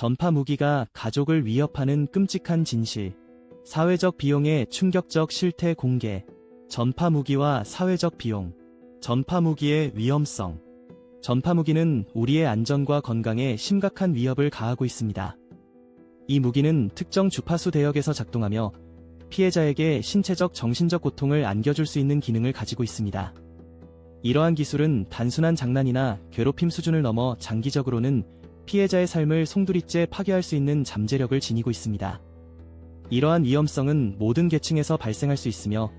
전파 무기가 가족을 위협하는 끔찍한 진실, 사회적 비용의 충격적 실태 공개, 전파 무기와 사회적 비용, 전파 무기의 위험성. 전파 무기는 우리의 안전과 건강에 심각한 위협을 가하고 있습니다. 이 무기는 특정 주파수 대역에서 작동하며 피해자에게 신체적 정신적 고통을 안겨줄 수 있는 기능을 가지고 있습니다. 이러한 기술은 단순한 장난이나 괴롭힘 수준을 넘어 장기적으로는 피해자의 삶을 송두리째 파괴할 수 있는 잠재력을 지니고 있습니다. 이러한 위험성은 모든 계층에서 발생할 수 있으며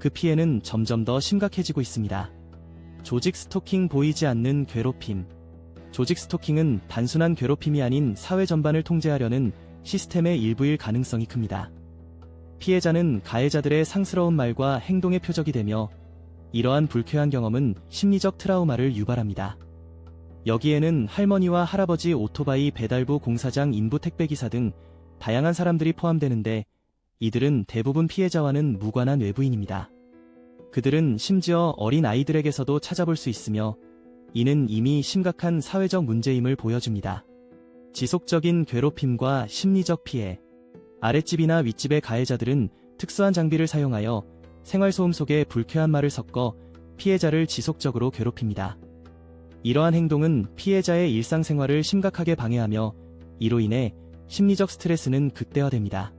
그 피해는 점점 더 심각해지고 있습니다. 조직 스토킹 보이지 않는 괴롭힘. 조직 스토킹은 단순한 괴롭힘이 아닌 사회 전반을 통제하려는 시스템의 일부일 가능성이 큽니다. 피해자는 가해자들의 상스러운 말과 행동의 표적이 되며 이러한 불쾌한 경험은 심리적 트라우마를 유발합니다. 여기에는 할머니와 할아버지 오토바이 배달부 공사장 인부 택배기사 등 다양한 사람들이 포함되는데 이들은 대부분 피해자와는 무관한 외부인입니다. 그들은 심지어 어린 아이들에게서도 찾아볼 수 있으며 이는 이미 심각한 사회적 문제임을 보여줍니다. 지속적인 괴롭힘과 심리적 피해. 아랫집이나 윗집의 가해자들은 특수한 장비를 사용하여 생활소음 속에 불쾌한 말을 섞어 피해자를 지속적으로 괴롭힙니다. 이러한 행동은 피해자의 일상생활을 심각하게 방해하며 이로 인해 심리적 스트레스는 극대화됩니다.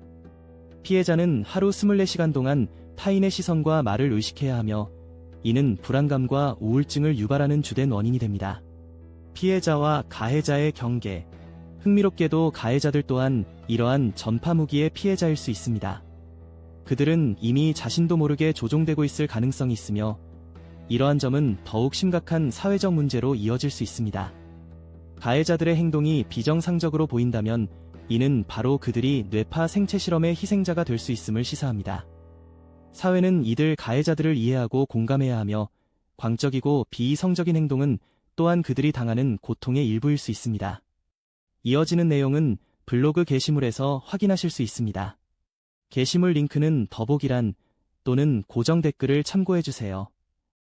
피해자는 하루 24시간 동안 타인의 시선과 말을 의식해야 하며 이는 불안감과 우울증을 유발하는 주된 원인이 됩니다. 피해자와 가해자의 경계. 흥미롭게도 가해자들 또한 이러한 전파 무기의 피해자일 수 있습니다. 그들은 이미 자신도 모르게 조종되고 있을 가능성이 있으며 이러한 점은 더욱 심각한 사회적 문제로 이어질 수 있습니다. 가해자들의 행동이 비정상적으로 보인다면 이는 바로 그들이 뇌파 생체 실험의 희생자가 될 수 있음을 시사합니다. 사회는 이들 가해자들을 이해하고 공감해야 하며 광적이고 비이성적인 행동은 또한 그들이 당하는 고통의 일부일 수 있습니다. 이어지는 내용은 블로그 게시물에서 확인하실 수 있습니다. 게시물 링크는 더보기란 또는 고정 댓글을 참고해주세요.